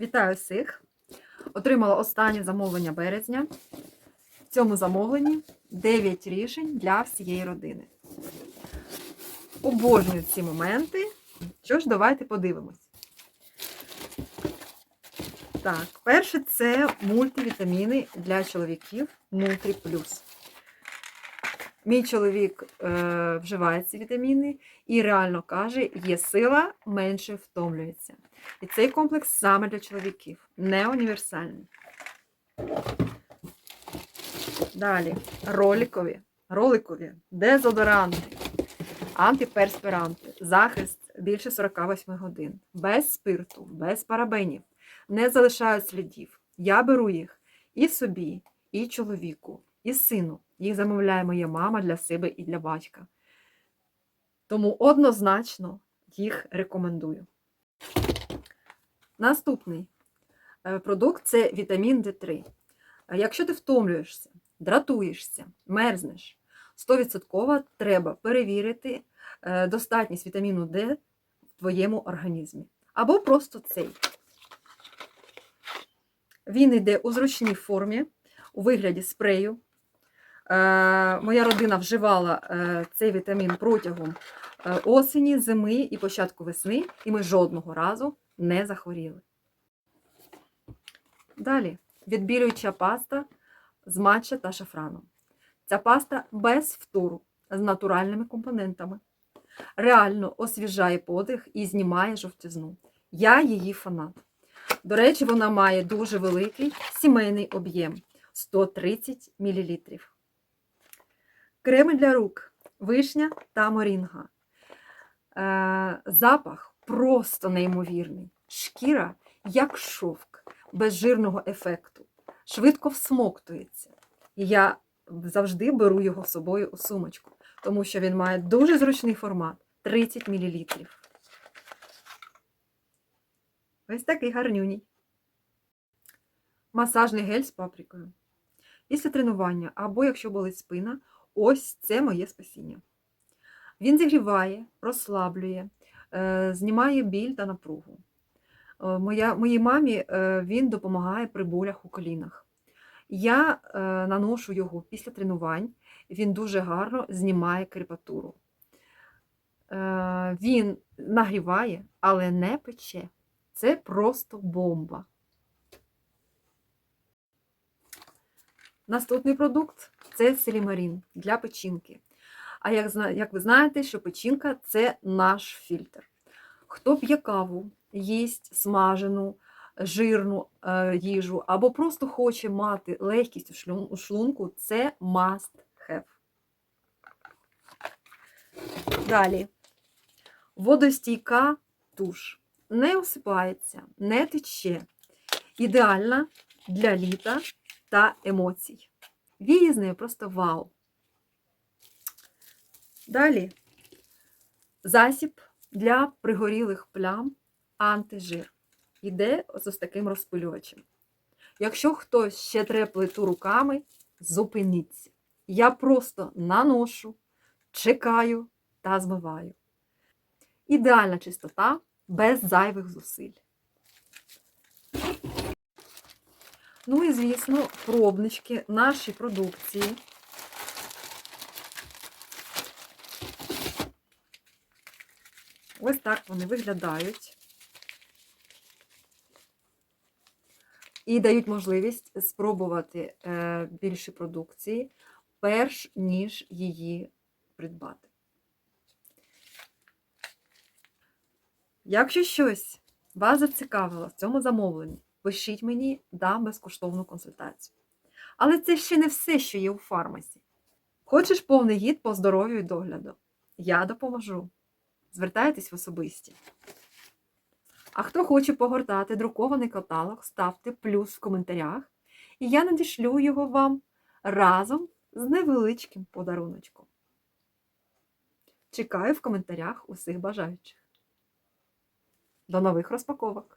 Вітаю всіх! Отримала останнє замовлення березня. В цьому замовленні 9 рішень для всієї родини. Обожнюю ці моменти. Що ж, давайте подивимось. Так, перше це мультивітаміни для чоловіків Нутрі Плюс. Мій чоловік е, вживає ці вітаміни і реально каже, є сила, менше втомлюється. І цей комплекс саме для чоловіків, не універсальний. Далі роликові, роликові, дезодоранти, антиперспіранти, захист більше 48 годин, без спирту, без парабенів, не залишають слідів. Я беру їх і собі, і чоловіку, і сину. Їх замовляє моя мама для себе і для батька. Тому однозначно їх рекомендую. Наступний е, продукт це вітамін D3. Е, Якщо ти втомлюєшся, дратуєшся, мерзнеш, 100% треба перевірити е, достатність вітаміну D в твоєму організмі. Або просто цей. Він йде у зручній формі, у вигляді спрею. Моя родина вживала цей вітамін протягом осені, зими і початку весни, і ми жодного разу не захворіли. Далі відбілююча паста з матча та шафраном. Ця паста без втору, з натуральними компонентами. Реально освіжає подих і знімає жовтизну. Я її фанат. До речі, вона має дуже великий сімейний об'єм 130 мл. Креми для рук, вишня та морінга. Е, запах просто неймовірний. Шкіра як шовк, без жирного ефекту. Швидко всмоктується. І я завжди беру його з собою у сумочку, тому що він має дуже зручний формат 30 мл. Ось такий гарнюній. Масажний гель з паприкою. Після тренування, або якщо болить спина, ось це моє спасіння. Він зігріває, розслаблює, е, знімає біль та напругу. Е, Моя, моїй мамі е, він допомагає при болях у колінах. Я наношу його після тренувань, він дуже гарно знімає крепатуру. Е, Він нагріває, але не пече. Це просто бомба. Наступний продукт це селімарін для печінки. А як, як ви знаєте, що печінка це наш фільтр. Хто п'є каву, їсть смажену, жирну е, їжу, або просто хоче мати легкість у шлунку, це must have. Далі. Водостійка туш. Не осипається, не тече. Ідеальна для літа та емоцій. Вії з нею просто вау. Далі засіб для пригорілих плям антижир. Іде з ось таким розпилювачем. Якщо хтось ще тре плиту руками, зупиніться. Я просто наношу, чекаю та змиваю. Ідеальна чистота без зайвих зусиль. Ну і, звісно, пробнички нашої продукції. Ось так вони виглядають. І дають можливість спробувати е, більше продукції, перш ніж її придбати. Якщо щось вас зацікавило в цьому замовленні, пишіть мені, дам безкоштовну консультацію. Але це ще не все, що є у фармасі. Хочеш повний гід по здоров'ю і догляду? Я допоможу. Звертайтесь в особисті. А хто хоче погортати друкований каталог, ставте плюс в коментарях, і я надішлю його вам разом з невеличким подаруночком. Чекаю в коментарях усіх бажаючих. До нових розпаковок!